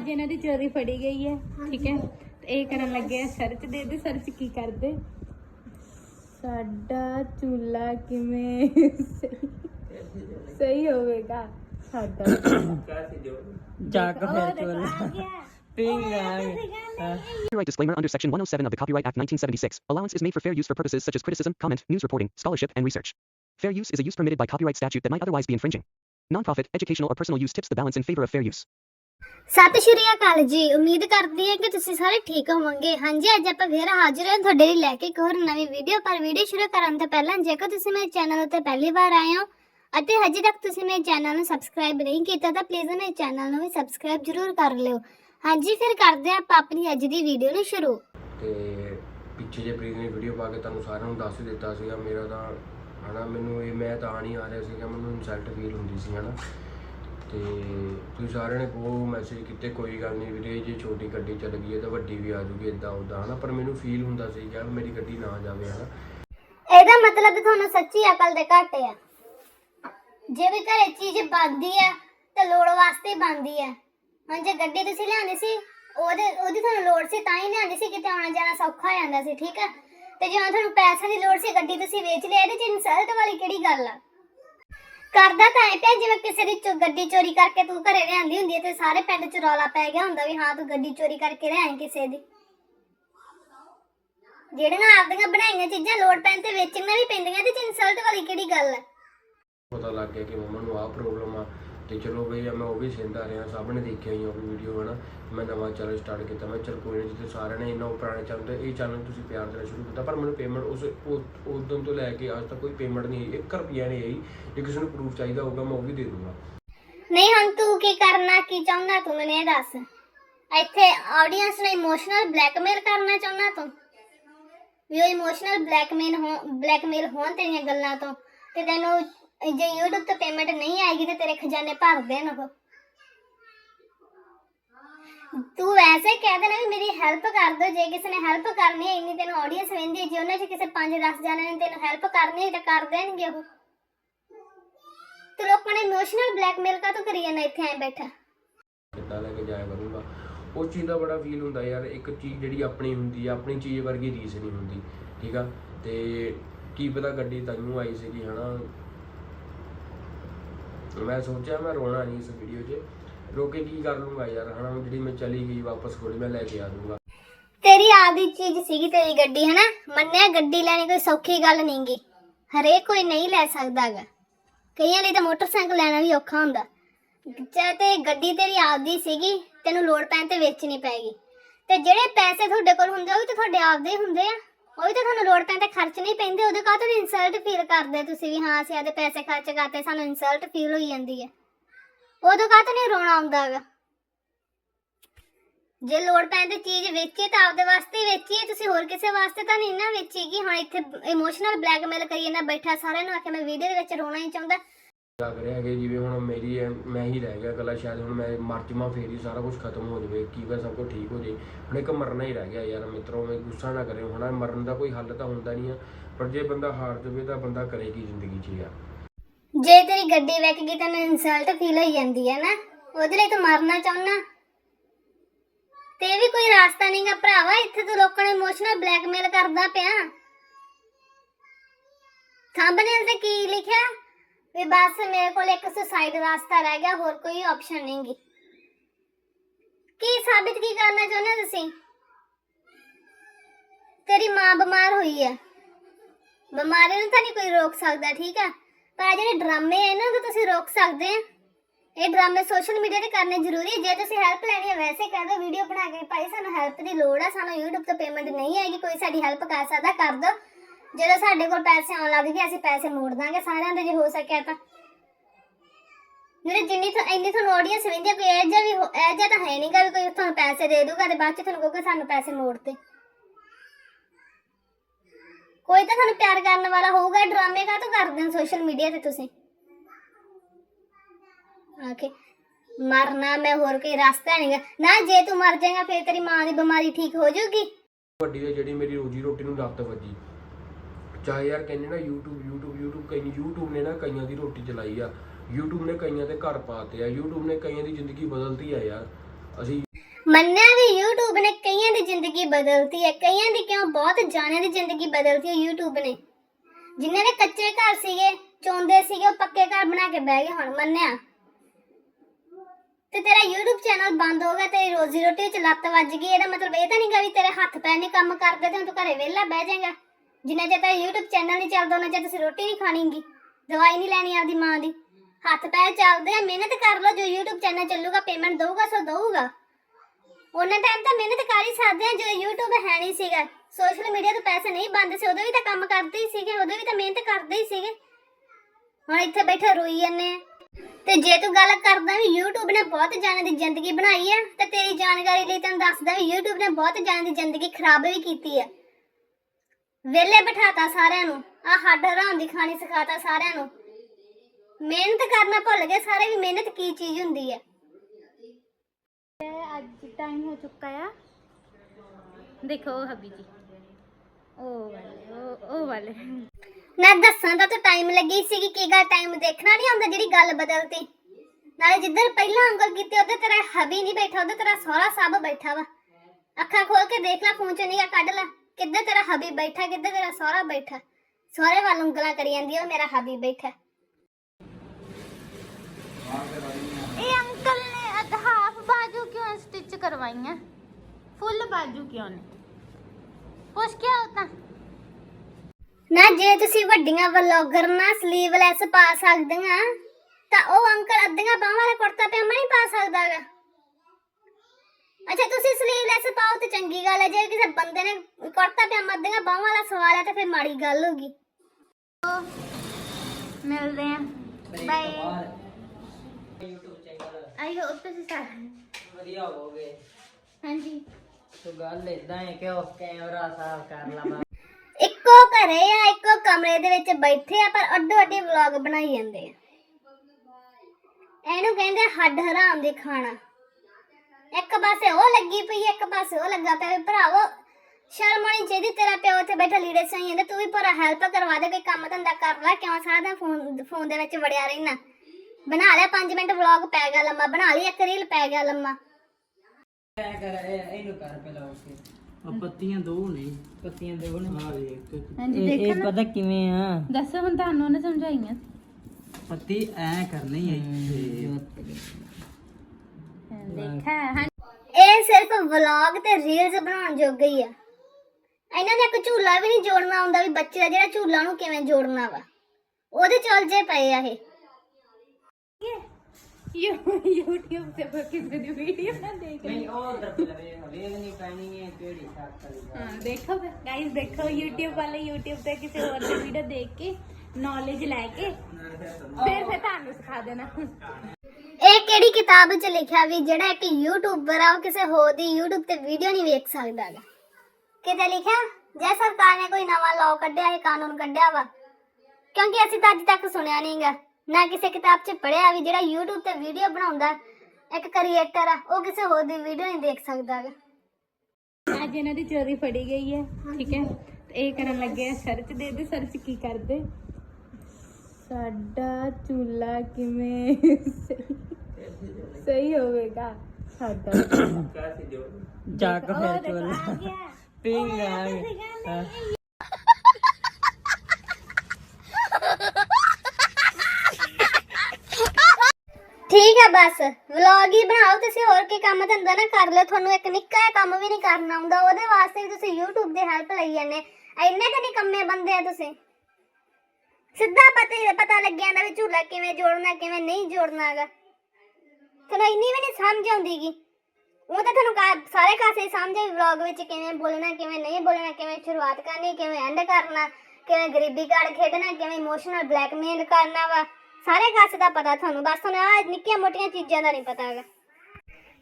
ਅੱਜ ਇਹਨਾਂ ਦੀ ਚੋਰੀ ਫੜੀ ਗਈ ਹੈ ਠੀਕ ਹੈ ਤੇ ਇਹ ਕਰਨ ਲੱਗੇ ਆ ਸਰਚ ਦੇ ਦੇ ਸਰਚ ਕੀ ਕਰਦੇ ਸਾਡਾ ਚੂਲਾ ਕਿਵੇਂ ਸਹੀ- ਸਹੀ ਹੋਵੇਗਾ ਸਾਡਾ ਜਾਗ ਉਹ ਫਿਰ ਦੇਖੋ, ਚੋਲ ਆ ਗਿਆ ਪਿੰਗ ਆ ਗਈ Copyright disclaimer under Section 107 of the Copyright Act 1976. Allowance is made for fair use for purposes such as criticism, comment, news reporting, scholarship, and research. Fair use is a use permitted by copyright statute that might otherwise be infringing. Nonprofit, educational, or personal use tips the balance in favor of fair use. ਸਤਿ ਸ਼੍ਰੀ ਅਕਾਲ ਜੀ। ਉਮੀਦ ਕਰਦੀ ਹਾਂ ਕਿ ਤੁਸੀਂ ਸਾਰੇ ਠੀਕ ਹੋਵੋਗੇ। ਹਾਂਜੀ, ਅੱਜ ਆਪਾਂ ਫੇਰ ਹਾਜ਼ਰ ਹਾਂ ਤੁਹਾਡੇ ਲਈ ਲੈ ਕੇ ਇੱਕ ਹੋਰ ਨਵੀਂ ਵੀਡੀਓ ਪਰ ਵੀਡੀਓ ਸ਼ੁਰੂ ਕਰਨ ਤੋਂ ਪਹਿਲਾਂ ਜੇਕਰ ਤੁਸੀਂ ਮੇਰੇ ਚੈਨਲ ਉੱਤੇ ਪਹਿਲੀ ਵਾਰ ਆਏ ਹੋ ਅਤੇ ਹਜੇ ਤੱਕ ਤੁਸੀਂ ਮੇਰੇ ਚੈਨਲ ਨੂੰ ਸਬਸਕ੍ਰਾਈਬ ਨਹੀਂ ਕੀਤਾ, ਤਾਂ ਪਲੀਜ਼ ਮੇਰੇ ਚੈਨਲ ਨੂੰ ਵੀ ਸਬਸਕ੍ਰਾਈਬ ਜ਼ਰੂਰ ਕਰ ਲਿਓ। ਹਾਂਜੀ, ਫਿਰ ਕਰਦੇ ਹਾਂ ਆਪਾਂ ਆਪਣੀ ਅੱਜ ਦੀ ਵੀਡੀਓ ਨੂੰ ਸ਼ੁਰੂ। ਤੇ ਪਿੱਛੇ ਜੇ ਪ੍ਰੀਤ ਨੇ ਵੀਡੀਓ ਪਾ ਕੇ ਤੁਹਾਨੂੰ ਸਾਰਿਆਂ ਨੂੰ ਦੱਸ ਹੀ ਦਿੱਤਾ ਸੀਗਾ। ਮੇਰਾ ਤਾਂ ਹਨਾ, ਮੈਨੂੰ ਇਹ ਮੈਂ ਤਾਂ ਨਹੀਂ ਆ ਰਿਹਾ ਸੀਗਾ, ਮੈਨੂੰ ਇਨਸਲਟ ਫੀਲ ਹੁੰਦੀ ਸੀ, ਹਨਾ। ਤੇ ਤੁਸੀਂ ਸਾਰਿਆਂ ਨੇ ਕੋ ਮੈਸੇਜ ਕੀਤੇ, ਕੋਈ ਗੱਲ ਨਹੀਂ ਵੀਰੇ, ਜੇ ਛੋਟੀ ਗੱਡੀ ਚੱਲ ਗਈ ਹੈ ਤਾਂ ਵੱਡੀ ਵੀ ਆ ਜੂਗੀ ਇਦਾਂ ਉਦਾਂ ਹਨਾ? ਪਰ ਮੈਨੂੰ ਫੀਲ ਹੁੰਦਾ ਸੀ ਯਾਰ ਮੇਰੀ ਗੱਡੀ ਨਾ ਜਾਵੇ, ਹਨਾ? ਇਹਦਾ ਮਤਲਬ ਤੁਹਾਨੂੰ ਸੱਚੀ ਅਕਲ ਦੇ ਘੱਟ ਆ। ਜੇ ਵੀ ਘਰੇ ਚੀਜ਼ ਬਣਦੀ ਆ ਤਾਂ ਲੋੜ ਵਾਸਤੇ ਬਣਦੀ ਆ ਹੁਣ ਜੇ ਗੱਡੀ ਤੁਸੀਂ ਲਿਆਂਦੀ ਸੀ, ਉਹਦੇ, ਉਹਦੀ ਤੁਹਾਨੂੰ ਲੋੜ ਸੀ, ਤਾਂ ਹੀ ਲਿਆਂਦੀ ਸੀ, ਕਿਤੇ ਆਉਣਾ ਜਾਣਾ ਸੌਖਾ ਹੋ ਜਾਂਦਾ ਸੀ, ਠੀਕ ਆ ਤੇ ਜੇ ਹੁਣ ਤੁਹਾਨੂੰ ਪੈਸੇ ਦੀ ਲੋੜ ਸੀ, ਗੱਡੀ ਤੁਸੀਂ ਵੇਚ ਲਈ, ਇਹਦੇ ਚ ਇਨਸਲਟ ਵਾਲੀ ਕਿਹੜੀ ਗੱਲ ਆ? ਕਰਦਾ ਤਾਂ ਐ ਪਿਆ ਜਿਵੇਂ ਕਿਸੇ ਦੀ ਚੋ- ਗੱਡੀ ਚੋਰੀ ਕਰਕੇ ਤੂੰ ਘਰੇ ਲਿਆਂਦੀ ਹੁੰਦੀ ਹੈ ਤੇ ਸਾਰੇ ਪਿੰਡ ਚ ਰੌਲਾ ਪੈ ਗਿਆ ਹੁੰਦਾ ਵੀ ਹਾਂ ਤੂੰ ਗੱਡੀ ਚੋਰੀ ਕਰਕੇ ਲਿਆਏ ਕਿਸੇ ਦੀ। ਜਿਹੜੀਆਂ ਆਪਦੀਆਂ ਬਣਾਈਆਂ ਚੀਜ਼ਾਂ ਲੋੜ ਪੈਣ ਤੇ ਵੇਚਣੀਆਂ ਵੀ ਪੈਂਦੀਆਂ ਤੇ ਇਨਸਲਟ ਵਾਲੀ ਕਿਹੜੀ ਗੱਲ ਹੈ? ਪਤਾ ਲੱਗ ਗਿਆ ਕਿ ਮੰਮਾ ਨੂੰ ਆਹ ਪ੍ਰੋਬਲਮ ਤੇ ਚਲੋ ਬਈ ਮੈਂ ਉਹ ਵੀ ਸਹਿੰਦਾ ਰਿਹਾ ਸਭ ਨੇ ਦੇਖਿਆ ਹੀ ਉਹ ਵੀਡੀਓ ਹਨਾ ਮੈਂ ਨਵਾਂ ਚੈਨਲ ਸਟਾਰਟ ਕੀਤਾ। ਮੈਂ ਚਲ ਕੋਈ ਨਹੀਂ ਜਿੱਥੇ ਸਾਰਿਆਂ ਨੇ ਇਹਨਾਂ ਪੁਰਾਣੇ ਚੈਨਲ ਤੇ, ਇਹ ਚੈਨਲ ਤੁਸੀਂ ਪਿਆਰ ਦੇਣਾ ਸ਼ੁਰੂ ਕੀਤਾ, ਪਰ ਮੈਨੂੰ ਪੇਮੈਂਟ ਉਸ ਉਹ ਦਿਨ ਤੋਂ ਲੈ ਕੇ ਅੱਜ ਤੱਕ ਕੋਈ ਪੇਮੈਂਟ ਨਹੀਂ ਆਈ 1 ਰੁਪਿਆ ਨਹੀਂ ਆਈ। ਜੇ ਕਿਸੇ ਨੂੰ ਪ੍ਰੂਫ ਚਾਹੀਦਾ ਹੋਊਗਾ, ਮੈਂ ਉਹ ਵੀ ਦੇ ਦੂੰਗਾ। ਨਹੀਂ, ਹੁਣ ਤੂੰ ਕੀ ਕਰਨਾ, ਕੀ ਚਾਹੁੰਦਾ ਤੂੰ ਮੈਨੂੰ ਇਹ ਦੱਸ? ਇੱਥੇ ਆਡੀਅנס ਨੂੰ ਇਮੋਸ਼ਨਲ ਬਲੈਕਮੇਲ ਕਰਨਾ ਚਾਹੁੰਦਾ ਤੂੰ? ਵੀ ਉਹ ਇਮੋਸ਼ਨਲ ਬਲੈਕਮੇਲ ਹੋ ਬਲੈਕਮੇਲ ਹੋਣ ਤੇਰੀਆਂ ਗੱਲਾਂ ਤੋਂ, ਤੇ ਤੈਨੂੰ ਜੇ YouTube ਤੋਂ ਪੇਮੈਂਟ ਨਹੀਂ ਆਏਗੀ ਤੇ ਤੇਰੇ ਖਜ਼ਾਨੇ ਭਰ ਦੇਣ ਉਹ। ਤੂੰ ਵੈਸੇ ਕਹਿ ਦੇਣਾ ਵੀ ਮੇਰੀ ਹੈਲਪ ਕਰ ਦੋ ਜੇ ਕਿਸੇ ਨੇ ਹੈਲਪ ਕਰਨੀ ਹੈ, ਇੰਨੀ ਤੈਨੂੰ ਆਡੀਅנס ਵੇਂਦੀ ਜੇ ਉਹਨਾਂ 'ਚ ਕਿਸੇ 5-10 ਜਣਿਆਂ ਨੇ ਤੈਨੂੰ ਹੈਲਪ ਕਰਨੀ ਹੈ, ਤਾਂ ਕਰ ਦੇਣਗੇ ਉਹ। ਤੇ ਲੋਕਾਂ ਨੇ ਇਮੋਸ਼ਨਲ ਬਲੈਕਮੇਲ ਕਾ ਤੂੰ ਕਰੀ ਜਾਂਦਾ ਇੱਥੇ ਐ ਬੈਠਾ? ਕਿੱਦਾਂ ਲੈ ਕੇ ਜਾਇਆ ਕਰੂੰਗਾ? ਉਹ ਚੀਜ਼ ਦਾ ਬੜਾ ਫੀਲ ਹੁੰਦਾ ਯਾਰ, ਇੱਕ ਚੀਜ਼ ਜਿਹੜੀ ਆਪਣੀ ਹੁੰਦੀ ਆ ਆਪਣੀ ਚੀਜ਼ ਵਰਗੀ ਰੀਸ ਨਹੀਂ ਹੁੰਦੀ, ਠੀਕ ਆ? ਤੇ ਕੀ ਪਤਾ ਗੱਡੀ ਤੈਨੂੰ ਆਈ ਸੀਗੀ, ਹਨਾ? ਮੈਂ ਸੋਚਿਆ ਮੈਂ ਰੋਣਾ ਨਹੀਂ ਇਸ ਵੀਡੀਓ 'ਚ। ਰੋ ਕੇ ਕੀ ਕਰ ਲੂੰਗਾ ਯਾਰ, ਹਨਾ? ਜਿਹੜੀ ਮੈਂ ਚਲੀ ਗਈ ਵਾਪਸ ਕੋਲ ਮੈਂ ਲੈ ਕੇ ਆ ਦੂੰਗਾ ਤੇਰੀ ਆਦੀ ਚੀਜ਼ ਸੀਗੀ ਤੇਰੀ ਗੱਡੀ, ਹਨਾ? ਮੰਨਿਆ ਗੱਡੀ ਲੈਣੀ ਕੋਈ ਸੌਖੀ ਗੱਲ ਨਹੀਂਗੀ। ਹਰੇਕ ਕੋਈ ਨਹੀਂ ਲੈ ਸਕਦਾਗਾ ਕਈਆਂ ਲਈ ਤਾਂ ਮੋਟਰਸਾਈਕਲ ਲੈਣਾ ਵੀ ਔਖਾ ਹੁੰਦਾ। ਜੇ ਤੇ ਗੱਡੀ ਤੇਰੀ ਆਪਦੀ ਸੀਗੀ, ਤੈਨੂੰ ਲੋੜ ਪੈਣ ਤੇ ਵੇਚਣੀ ਪੈਗੀ ਤੇ ਜਿਹੜੇ ਪੈਸੇ ਤੁਹਾਡੇ ਕੋਲ ਹੁੰਦੇ ਉਹ ਵੀ ਤਾਂ ਤੁਹਾਡੇ ਆਪਦੇ ਹੁੰਦੇ ਆ। ਉਹ ਵੀ ਤਾਂ ਤੁਹਾਨੂੰ ਲੋੜ ਪੈਣ ਤੇ ਖਰਚ ਨਹੀਂ ਪੈਂਦੇ, ਉਹਦੇ ਕਾਹ ਤੋਂ ਇਨਸਲਟ ਫੀਲ ਕਰਦੇ ਤੁਸੀਂ ਵੀ, ਹਾਂ, ਅਸੀਂ ਆਦੇ ਪੈਸੇ ਖਰਚ ਕਰਤੇ, ਸਾਨੂੰ ਇਨਸਲਟ ਫੀਲ ਹੋਈ ਜਾਂਦੀ ਹੈ। ਉਦੋਂ ਕਾਹ ਤੋਂ ਨਹੀਂ ਰੋਣਾ ਆਉਂਦਾ ਹੈਗਾ। ਜੇ ਲੋੜ ਪੈਣ ਤੇ ਚੀਜ਼ ਵੇਚੀਏ ਤਾਂ ਆਪਦੇ ਵਾਸਤੇ ਵੇਚੀਏ ਤੁਸੀਂ ਹੋਰ ਕਿਸੇ ਵਾਸਤੇ ਤਾਂ ਨਹੀਂ ਨਾ ਵੇਚੀਗੀ ਹੁਣ ਇੱਥੇ ਇਮੋਸ਼ਨਲ ਬਲੈਕਮੇਲ ਕਰੀਏ, ਨਾ ਬੈਠਾ ਸਾਰਿਆਂ ਨੂੰ ਆਖਿਆ ਮੈਂ ਵੀਡੀਓ ਦੇ ਵਿੱਚ ਰੋਣਾ ਹੀ ਚਾਹੁੰਦਾ। ਲੱਗ ਰਿਹਾ ਹੈਗਾ ਜਿਵੇਂ ਹੁਣ ਮੇਰੀ ਐ- ਮੈਂ ਹੀ ਰਹਿ ਗਿਆ ਗੱਲਾਂ ਸ਼ਾਇਦ ਹੁਣ ਮੈਂ ਮਰ ਜਾਵਾਂ ਫੇਰ ਹੀ ਸਾਰਾ ਕੁਝ ਖਤਮ ਹੋ ਜਾਵੇ, ਕੀ ਪਤਾ ਸਭ ਕੁਝ ਠੀਕ ਹੋ ਜਾਏ। ਹੁਣ ਇੱਕ ਮਰਨਾ ਹੀ ਰਹਿ ਗਿਆ ਯਾਰ, ਮਿੱਤਰੋ, ਮੈਂ ਗੁੱਸਾ ਨਾ ਕਰਿਓ ਹਨਾ ਮਰਨ ਦਾ ਕੋਈ ਹੱਲ ਤਾਂ ਹੁੰਦਾ ਨਹੀਂ ਆ, ਪਰ ਜੇ ਬੰਦਾ ਹਾਰ ਜਾਵੇ ਤਾਂ ਬੰਦਾ ਕਰੇ ਕੀ ਜ਼ਿੰਦਗੀ 'ਚ ਯਾਰ। ਜੇ ਤੇਰੀ ਗੱਡੀ ਵਿਕ ਗਈ ਤੈਨੂੰ ਇਨਸਲਟ ਫੀਲ ਹੋਈ ਜਾਂਦੀ ਹੈ ਨਾ, ਉਹਦੇ ਲਈ ਤੂੰ ਮਰਨਾ ਚਾਹੁੰਦਾ ਤੇ ਇਹ ਵੀ ਕੋਈ ਰਾਸਤਾ ਨਹੀਂਗਾ ਭਰਾਵਾ, ਇੱਥੇ ਤੂੰ ਲੋਕਾਂ ਨੂੰ ਇਮੋਸ਼ਨਲ ਬਲੈਕਮੇਲ ਕਰਦਾ ਪਿਆ। ਥੰਬਨੇਲ ਤੇ ਕੀ ਲਿਖਿਆ? ਵੀ ਬਸ ਮੇਰੇ ਕੋਲ ਇੱਕ ਸੁਸਾਈਡ ਰਾਸਤਾ ਰਹਿ ਗਿਆ, ਹੋਰ ਕੋਈ ਆਪਸ਼ਨ ਨਹੀਂਗੀ ਕੀ ਸਾਬਿਤ ਕੀ ਕਰਨਾ ਚਾਹੁੰਦੇ ਹੋ ਤੁਸੀਂ? ਤੇਰੀ ਮਾਂ ਬਿਮਾਰ ਹੋਈ ਹੈ। ਬਿਮਾਰੀ ਨੂੰ ਤਾਂ ਨਹੀਂ ਕੋਈ ਰੋਕ ਸਕਦਾ, ਠੀਕ ਆ ਪਰ ਜਿਹੜੇ ਡਰਾਮੇ ਆ ਇਹਨਾਂ ਨੂੰ ਤੁਸੀਂ ਰੋਕ ਸਕਦੇ ਆ। ਇਹ ਡਰਾਮੇ ਸੋਸ਼ਲ ਮੀਡੀਆ ਤੇ ਕਰਨੇ ਜ਼ਰੂਰੀ ਹੈ। ਜੇ ਤੁਸੀਂ ਹੈਲਪ ਲੈਣੀ ਹੈ, ਵੈਸੇ ਕਹਿ ਦਿਓ ਵੀਡੀਓ ਬਣਾ ਕੇ। ਭਾਈ, ਸਾਨੂੰ ਹੈਲਪ ਦੀ ਲੋੜ ਆ, ਸਾਨੂੰ YouTube ਤੋਂ ਪੇਮੈਂਟ ਨਹੀਂ ਆਏਗੀ ਕੋਈ ਸਾਡੀ ਹੈਲਪ ਕਰ ਸਕਦਾ, ਕਰ ਦੋ ਜਦੋਂ ਸਾਡੇ ਕੋਲ ਪੈਸੇ ਆਉਣ ਲੱਗ ਗਏ ਅਸੀਂ ਪੈਸੇ ਮੋੜ ਦਾਂਗੇ ਸਾਰਿਆਂ ਦੇ ਜੇ ਹੋ ਸਕਿਆ ਤਾਂ। ਮੇਰੇ ਜਿੰਨੀ ਤੋਂ ਇੰਨੀ ਤੁਹਾਨੂੰ ਆਡੀਅנס ਰਹਿੰਦੀ ਆ, ਕੋਈ ਇਹ ਜਿਹਾ ਵੀ ਇਹ ਜਿਹਾ ਤਾਂ ਹੈ ਨਹੀਂਗਾ ਵੀ ਕੋਈ ਤੁਹਾਨੂੰ ਪੈਸੇ ਦੇ ਦੂਗਾ ਤੇ ਬਾਅਦ ਚ ਤੁਹਾਨੂੰ ਕਹੂਗਾ ਸਾਨੂੰ ਪੈਸੇ ਮੋੜ ਕੋਈ ਤਾਂ ਤੁਹਾਨੂੰ ਪਿਆਰ ਕਰਨ ਵਾਲਾ ਹੋਊਗਾ ਡਰਾਮੇ ਕਾ ਤੋਂ ਕਰਦੇ ਹੋ ਸੋਸ਼ਲ ਮੀਡੀਆ ਤੇ ਤੁਸੀਂ? ਆਕੇ ਮਰਨਾ ਮੈਂ ਹੋਰ ਕੋਈ ਰਸਤਾ ਨਹੀਂਗਾ ਨਾ ਜੇ ਤੂੰ ਮਰ ਜਾਏਗਾ ਫਿਰ ਤੇਰੀ ਮਾਂ ਦੀ ਬਿਮਾਰੀ ਠੀਕ ਹੋ ਜਾਊਗੀ। ਵੱਡੀ ਤੇ ਜਿਹੜੀ ਮੇਰੀ ਰੋਜੀ ਰੋਟੀ ਨੂੰ ਲੱਤ ਵੱਜੀ। ਚਾਹੇ ਯਾਰ ਕਹਿੰਦੇ ਨਾ YouTube YouTube YouTube ਕਈ YouTube ਨੇ ਨਾ ਕਈਆਂ ਦੀ ਰੋਟੀ ਚਲਾਈ ਆ। YouTube ਨੇ ਕਈਆਂ ਦੇ ਘਰ ਪਾਤੇ ਆ। YouTube ਨੇ ਕਈਆਂ ਦੀ ਜ਼ਿੰਦਗੀ ਬਦਲਤੀ ਆ ਯਾਰ। ਅਸੀਂ ਮੰਨਿਆ ਵੀ YouTube ਨੇ ਕਈਆਂ ਦੀ ਜ਼ਿੰਦਗੀ ਬਦਲਤੀ ਹੈ ਕਈਆਂ ਦੀ ਕਿਉਂ? ਬਹੁਤ ਜਾਣਿਆਂ ਦੀ ਜ਼ਿੰਦਗੀ ਬਦਲਤੀ ਹੈ YouTube ਨੇ। ਜਿਨ੍ਹਾਂ ਦੇ ਕੱਚੇ ਘਰ ਸੀਗੇ, ਚੋਂਦੇ ਸੀਗੇ, ਉਹ ਪੱਕੇ ਘਰ ਬਣਾ ਕੇ ਬਹਿ ਗਏ ਹੁਣ, ਮੰਨਿਆ? ਤੇ ਤੇਰਾ YouTube ਚੈਨਲ ਬੰਦ ਹੋ ਗਿਆ ਤੇ ਰੋਜ਼ੀ ਰੋਟੀ ਵਿੱਚ ਲੱਤ ਵੱਜ ਗਈ। ਇਹਦਾ ਮਤਲਬ ਇਹ ਤਾਂ ਨਹੀਂਗਾ ਵੀ ਤੇਰੇ ਹੱਥ ਪੈਰ ਨਹੀਂ ਕੰਮ ਕਰਦੇ ਤੇ ਹੁਣ ਤੂੰ ਘਰੇ ਵਿਹਲਾ ਬਹਿ ਜਾਏਗਾ। ਜਿੰਨਾ ਚਿਰ ਤੇਰਾ YouTube ਚੈਨਲ ਨਹੀਂ ਚੱਲਦਾ, ਉਹਨਾਂ ਚਿਰ ਤੁਸੀਂ ਰੋਟੀ ਨਹੀਂ ਖਾਣੀਗੀ। ਦਵਾਈ ਨਹੀਂ ਲੈਣੀ ਆਪਦੀ ਮਾਂ ਦੀ। ਹੱਥ ਪੈਰ ਚੱਲਦੇ ਆ, ਮਿਹਨਤ ਕਰ ਲਓ, ਜੋ YouTube ਚੈਨਲ ਚੱਲੂਗਾ ਪੇਮੈਂਟ ਦਊਗਾ, ਸੋ ਦਊਗਾ। ਉਹਨਾਂ ਟਾਈਮ ਤਾਂ ਮਿਹਨਤ ਕਰ ਹੀ ਸਕਦੇ ਆ ਜਦੋਂ YouTube ਹੈ ਨਹੀਂ ਸੀਗਾ। ਸੋਸ਼ਲ ਮੀਡੀਆ ਤੋਂ ਪੈਸੇ ਨਹੀਂ ਬੰਦ ਸੀ, ਉਦੋਂ ਵੀ ਤਾਂ ਕੰਮ ਕਰਦੇ ਹੀ ਸੀਗੇ, ਉਦੋਂ ਵੀ ਤਾਂ ਮਿਹਨਤ ਕਰਦੇ ਹੀ ਸੀਗੇ। ਹੁਣ ਇੱਥੇ ਬੈਠੇ ਰੋਈ ਜਾਂਦੇ ਆ। ਤੇ ਜੇ ਤੂੰ ਗੱਲ ਕਰਦਾ ਵੀ YouTube ਨੇ ਬਹੁਤ ਜਾਣਿਆਂ ਦੀ ਜ਼ਿੰਦਗੀ ਬਣਾਈ ਆ, ਤੇ ਤੇਰੀ ਜਾਣਕਾਰੀ ਲਈ ਤੈਨੂੰ ਦੱਸਦਾ ਵੀ YouTube ਨੇ ਬਹੁਤ ਜਾਣਿਆਂ ਦੀ ਜ਼ਿੰਦਗੀ ਖਰਾਬ ਵੀ ਕੀਤੀ ਆ। ਵਿਹਲੇ ਬਿਠਾਤਾ ਸਾਰਿਆਂ ਨੂੰ ਆ ਹੱਡ ਹਰਾਮ ਦੀ ਖਾਣੀ ਸਿਖਾਤਾ ਸਾਰਿਆਂ ਨੂੰ। ਮਿਹਨਤ ਕਰਨਾ ਭੁੱਲ ਗਏ ਸਾਰੇ ਵੀ ਮਿਹਨਤ ਕੀ ਚੀਜ਼ ਹੁੰਦੀ ਆ ਅੱਜ ਟਾਈਮ ਹੋ ਚੁੱਕਾ ਆ। ਦੇਖੋ ਉਹ ਹਬੀ ਜੀ। ਉਹ ਵਾਲੇ ਉਹ ਉਹ ਵਾਲੇ। ਨਾ ਦੱਸਾਂ ਦਾ ਤਾਂ ਟਾਈਮ ਲੱਗੀ ਸੀ ਕਿ ਕੀ ਗੱਲ ਟਾਈਮ ਦੇਖਣਾ ਨਹੀਂ ਆਉਂਦਾ ਜਿਹੜੀ ਗੱਲ ਬਦਲਤੀ। ਨਾਲੇ ਜਿੱਧਰ ਪਹਿਲਾਂ ਉਂਗਲ ਕੀਤੀ ਉਧਰ ਤੇਰਾ ਹਬੀ ਨਹੀਂ ਬੈਠਾ ਉਧਰ ਤੇਰਾ ਸਹੁਰਾ ਸਾਹਿਬ ਬੈਠਾ ਵਾ। ਅੱਖਾਂ ਖੋਲ ਕੇ ਦੇਖ ਲੈ ਫੋਨ ਚੋਂ ਨਿਗਾ ਕੱਢ ਲੈ। ਕਿੱਧਰ ਤੇਰਾ ਹਬੀ ਬੈਠਾ ਕਿੱਧਰ ਤੇਰਾ ਸਹੁਰਾ ਬੈਠਾ? ਸਹੁਰੇ ਵੱਲ ਉਂਗਲਾਂ ਕਰੀ ਜਾਂਦੀ ਉਹ ਮੇਰਾ ਹਬੀ ਬੈਠਾ। ਇਹ ਅੰਕਲ ਨੇ ਅੱਧ ਹਾਫ ਬਾਜੂ ਕਿਉਂ ਸਟਿਚ ਕਰਵਾਈਆਂ? ਫੁੱਲ ਬਾਜੂ ਕਿਉਂ ਨੇ? ਪੁੱਛ ਕਿਆ ਹੋਤਾ ਨਾ ਜੇ ਤੁਸੀਂ ਵੱਡੀਆਂ ਵਲੌਗਰ ਨਾ ਸਲੀਵਲੈਸ ਪਾ ਸਕਦੀਆਂ ਤਾਂ ਉਹ ਅੰਕਲ ਅੱਧੀਆਂ ਬਾਹਾਂ ਵਾਲਾ ਕੁੜਤਾ ਪਜਾਮਾ ਨਹੀਂ ਪਾ ਸਕਦਾਗਾ ਅੱਛਾ ਤੁਸੀਂ ਸਲੀਵਲੈਸ ਪਾਓ ਤੇ ਚੰਗੀ ਗੱਲ ਹੈ ਜੇ ਕਿਸੇ ਬੰਦੇ ਨੇ ਕੁੜਤਾ ਪਜਾਮਾ ਅੱਧੀਆਂ ਬਾਹਾਂ ਵਾਲਾ ਸਵਾਲਿਆ ਤਾਂ ਫਿਰ ਮਾੜੀ ਗੱਲ ਹੋਗੀ ਮਿਲਦੇ ਆ bye YouTube channel I hope ਤੁਸੀਂ ਸਾਰੇ ਵਧੀਆ ਹੋਵੋਗੇ ਹਾਂਜੀ। ਤੋ ਗੱਲ ਇਦਾਂ ਹੈ ਕਿ ਉਹ ਕੈਮਰਾ ਸਾਫ਼ ਕਰ ਲਾ ਬਾ ਇੱਕੋ ਘਰੇ ਆ ਇੱਕੋ ਕਮਰੇ ਦੇ ਵਿੱਚ ਬੈਠੇ ਆ ਪਰ ਅੱਡੋ ਅੱਡੀ ਵਲੌਗ ਬਣਾਈ ਜਾਂਦੇ ਆ। ਇਹਨੂੰ ਕਹਿੰਦੇ ਹੱਡ ਹਰਾਮ ਦੇ ਖਾਣਾ। ਇੱਕ ਪਾਸੇ ਉਹ ਲੱਗੀ ਪਈ ਇੱਕ ਪਾਸੇ ਉਹ ਲੱਗਾ ਪਿਆ ਵੀ ਭਰਾਵੋ ਸ਼ਰਮ ਆਉਣੀ ਚਾਹੀਦੀ ਤੇਰਾ ਪਿਓ ਉੱਥੇ ਬੈਠਾ ਲੀੜੇ ਸਹੀ ਜਾਂਦਾ ਤੂੰ ਵੀ ਪੂਰਾ ਹੈਲਪ ਕਰਵਾ ਦੇ ਕੋਈ ਕੰਮ ਧੰਦਾ ਕਰ ਲੈ ਕਿਉਂ ਸਾਰਾ ਦਿਨ ਫੋਨ ਫੋਨ ਦੇ ਵਿੱਚ ਵੜਿਆ ਰਹਿਣਾ ਬਣਾ ਲਿਆ 5 ਮਿੰਟ ਵਲੌਗ ਪੈ ਗਿਆ ਲੰਮਾ ਬਣਾ ਲਈ ਇੱਕ ਰੀਲ ਪੈ ਗਿਆ ਲੰਮਾ। ਐ ਕਰ ਇਹ- ਇਹਨੂੰ ਕਰ ਪਹਿਲਾਂ ਉਸੇ ਆ ਪੱਤੀਆਂ ਦੋ ਨੇ। ਪੱਤੀਆਂ ਦੇ ਬਣ ਆ ਵੇਖ ਹਾਂਜੀ ਇਹ ਦੇਖੋ ਇਹ ਪਤਾ ਕਿਵੇਂ ਆ? ਦੱਸੋ ਹੁਣ ਤੁਹਾਨੂੰ ਉਹਨੇ ਸਮਝਾਈਆਂ। ਪੱਤੀ ਐ ਕਰਨੀ ਹੈ ਇੱਥੇ। ਦੇਖਾ ਹਾਂ ਇਹ ਸਿਰਫ ਵਲੌਗ ਤੇ ਰੀਲਸ ਬਣਾਉਣ ਜੋਗਾ ਹੀ ਆ। ਇਹਨਾਂ ਨੇ ਇੱਕ ਝੂਲਾ ਵੀ ਨਹੀਂ ਜੋੜਨਾ ਆਉਂਦਾ ਵੀ ਬੱਚੇ ਦਾ ਜਿਹੜਾ ਝੂਲਾ ਨੂੰ ਕਿਵੇਂ ਜੋੜਨਾ ਵਾ। ਉਹਦੇ ਚਲ ਜੇ ਪਏ ਆ ਇਹ। YouTube ਤੇ ਪਰ ਕਿਸੇ ਦੀ ਵੀਡੀਓ ਨਾ ਦੇਖ ਨਹੀਂ ਉਹ ਉਧਰ ਪਹਿਲਾਂ ਵੇਖ ਵੇਖ ਨਹੀਂ ਪੈਣੀ ਹੈ ਕਿਹੜੀ ਸ਼ਰਟ ਵਾਲੀ ਹਾਂ ਦੇਖੋ ਗਾਇਸ ਦੇਖੋ YouTube ਵਾਲੇ YouTube ਤੇ ਕਿਸੇ ਹੋਰ ਦੀ ਵੀਡੀਓ ਦੇਖ ਕੇ ਨੌਲੇਜ ਲੈ ਕੇ। ਫਿਰ ਫਿਰ ਤੁਹਾਨੂੰ ਸਿਖਾ ਦੇਣਾ। ਇਹ ਕਿਹੜੀ ਕਿਤਾਬ 'ਚ ਲਿਖਿਆ ਵੀ ਜਿਹੜਾ ਇੱਕ ਯੂਟਿਊਬਰ ਆ, ਉਹ ਕਿਸੇ ਹੋਰ ਦੀ YouTube ਤੇ ਵੀਡੀਓ ਨਹੀਂ ਵੇਖ ਸਕਦਾ ਗਾ। ਕਿਤੇ ਲਿਖਿਆ? ਜੇ ਸਰਕਾਰ ਨੇ ਕੋਈ ਨਵਾਂ ਲਾਅ ਕੱਢਿਆ ਹੈ ਕਾਨੂੰਨ ਕੱਢਿਆ ਵਾ, ਕਿਉਂਕਿ ਅਸੀਂ ਤਾਂ ਅੱਜ ਤੱਕ ਸੁਣਿਆ ਨਹੀਂਗਾ ਨਾ ਕਿਸੇ ਕਿਤਾਬ 'ਚ ਪੜਿਆ ਵੀ ਜਿਹੜਾ YouTube ਤੇ ਵੀਡੀਓ ਬਣਾਉਂਦਾ, ਇੱਕ ਕ੍ਰੀਏਟਰ ਆ, ਉਹ ਕਿਸੇ ਹੋਰ ਦੀ ਵੀਡੀਓ ਨਹੀਂ ਦੇਖ ਸਕਦਾ ਗਾ। ਅੱਜ ਇਹਨਾਂ ਦੀ ਚੋਰੀ ਫੜੀ ਗਈ ਹੈ, ਠੀਕ ਹੈ? ਤੇ ਇਹ ਕਰਨ ਲੱਗੇ ਆ ਸਰਚ ਦੇ ਦੇ ਸਰਚ ਕੀ ਕਰਦੇ? ਸਾਡਾ ਚੂਲਾ ਕਿਵੇਂ ਸਹੀ- ਸਹੀ ਹੋਵੇਗਾ। ਸਾਡਾ ਚੂਲਾ। ਕਾਸੇ ਜੋ ਜਾਕ ਉਹ ਫਿਰ ਦੇਖੋ, ਚੋਲ ਆ ਗਿਆ। ਪਿੰਗ ਆ ਗਿਆ ਠੀਕ ਹੈ ਬਸ। ਵਲੌਗ ਹੀ ਬਣਾਓ ਤੁਸੀਂ ਹੋਰ ਕੀ ਕੰਮ ਧੰਦਾ ਨਾ ਕਰ ਲਿਓ। ਤੁਹਾਨੂੰ ਇੱਕ ਨਿੱਕਾ ਜਿਹਾ ਕੰਮ ਵੀ ਨਹੀਂ ਕਰਨਾ ਆਉਂਦਾ ਉਹਦੇ ਵਾਸਤੇ ਵੀ ਤੁਸੀਂ YouTube ਦੀ ਹੈਲਪ ਲਈ ਜਾਂਦੇ। ਇੰਨੇ ਕਿ ਨਿਕੰਮੇ ਬੰਦੇ ਆ ਤੁਸੀਂ। ਸਿੱਧਾ ਪਤਾ ਹੀ ਪਤਾ ਲੱਗ ਜਾਂਦਾ ਵੀ ਝੂਲਾ ਕਿਵੇਂ ਜੋੜਨਾ ਕਿਵੇਂ ਨਹੀਂ ਜੋੜਨਾ ਹੈਗਾ। ਤੁਹਾਨੂੰ ਇੰਨੀ ਵੀ ਨਹੀਂ ਸਮਝ ਆਉਂਦੀਗੀ। ਉਹ ਤਾਂ ਤੁਹਾਨੂੰ ਕਾ- ਸਾਰੇ ਕਾਸੇ ਸਮਝ ਆਈ ਵਲੌਗ ਵਿੱਚ ਕਿਵੇਂ ਬੋਲਣਾ, ਕਿਵੇਂ ਨਹੀਂ ਬੋਲਣਾ, ਕਿਵੇਂ ਸ਼ੁਰੂਆਤ ਕਰਨੀ, ਕਿਵੇਂ ਐਂਡ ਕਰਨਾ, ਕਿਵੇਂ ਗਰੀਬੀ ਕਾਰਡ ਖੇਡਣਾ, ਕਿਵੇਂ ਇਮੋਸ਼ਨਲ ਬਲੈਕਮੇਲ ਕਰਨਾ ਵਾ। ਸਾਰੇ ਕਾਸੇ ਦਾ ਪਤਾ ਤੁਹਾਨੂੰ, ਬਸ ਤੁਹਾਨੂੰ ਆ ਨਿੱਕੀਆਂ ਮੋਟੀਆਂ ਚੀਜ਼ਾਂ ਦਾ ਨਹੀਂ ਪਤਾ ਹੈਗਾ।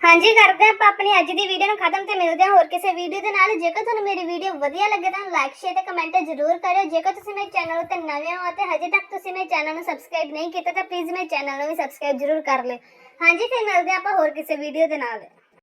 ਹਾਂਜੀ, ਕਰਦੇ ਹਾਂ ਆਪਾਂ ਆਪਣੀ ਅੱਜ ਦੀ ਵੀਡੀਓ ਨੂੰ ਖਤਮ ਤੇ ਮਿਲਦੇ ਹਾਂ ਹੋਰ ਕਿਸੇ ਵੀਡੀਓ ਦੇ ਨਾਲ। ਜੇਕਰ ਤੁਹਾਨੂੰ ਮੇਰੀ ਵੀਡੀਓ ਵਧੀਆ ਲੱਗੇ ਤਾਂ ਲਾਈਕ ਸ਼ੇਅਰ ਤੇ ਕਮੈਂਟ ਜ਼ਰੂਰ ਕਰਿਓ। ਜੇਕਰ ਤੁਸੀਂ ਮੇਰੇ ਚੈਨਲ ਉੱਤੇ ਨਵੇਂ ਹੋ ਅਤੇ ਹਜੇ ਤੱਕ ਤੁਸੀਂ ਮੇਰੇ ਚੈਨਲ ਨੂੰ ਸਬਸਕ੍ਰਾਈਬ ਨਹੀਂ ਕੀਤਾ ਤਾਂ ਪਲੀਜ਼ ਮੇਰੇ ਚੈਨਲ ਨੂੰ ਵੀ ਸਬਸਕ੍ਰਾਈਬ ਜ਼ਰੂਰ ਕਰ ਲਿਓ। ਹਾਂਜੀ ਫਿਰ ਮਿਲਦੇ ਹਾਂ ਆਪਾਂ ਹੋਰ ਕਿਸੇ ਵੀਡੀਓ ਦੇ ਨਾਲ।